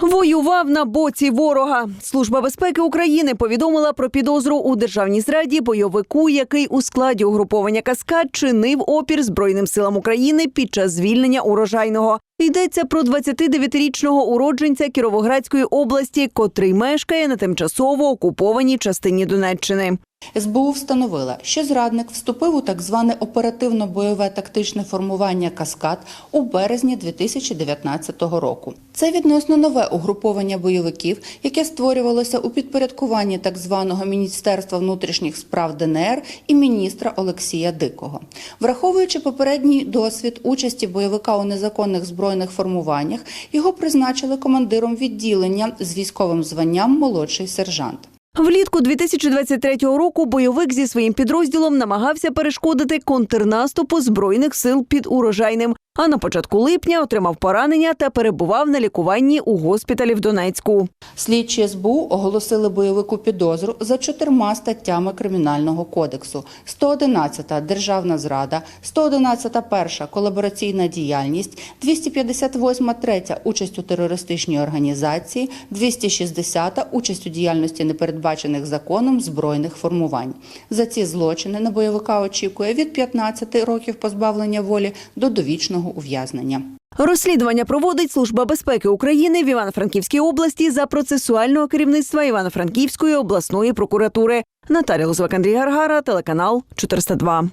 Воював на боці ворога. Служба безпеки України повідомила про підозру у державній зраді бойовику, який у складі угруповання Каскад чинив опір Збройним силам України під час звільнення урожайного. Йдеться про 29-річного уродженця Кіровоградської області, котрий мешкає на тимчасово окупованій частині Донеччини. СБУ встановила, що зрадник вступив у так зване оперативно-бойове тактичне формування Каскад у березні 2019 року. Це відносно нове угруповання бойовиків, яке створювалося у підпорядкуванні так званого Міністерства внутрішніх справ ДНР і міністра Олексія Дикого. Враховуючи попередній досвід участі бойовика у незаконних збройних формуваннях, його призначили командиром відділення з військовим званням молодший сержант. Влітку 2023 року бойовик зі своїм підрозділом намагався перешкодити контрнаступу збройних сил під урожайним. А на початку липня отримав поранення та перебував на лікуванні у госпіталі в Донецьку. Слідчі СБУ оголосили бойовику підозру за чотирма статтями Кримінального кодексу: 111 – державна зрада, 111 – перша колабораційна діяльність, 258 – третя участь у терористичній організації, 260 – участь у діяльності непередбачених законом збройних формувань. За ці злочини на бойовика очікує від 15 років позбавлення волі до довічного ув'язнення. Розслідування проводить Служба безпеки України в Івано-Франківській області за процесуального керівництва Івано-Франківської обласної прокуратури. Наталя Лозвак, Андрій Гаргара, телеканал 402.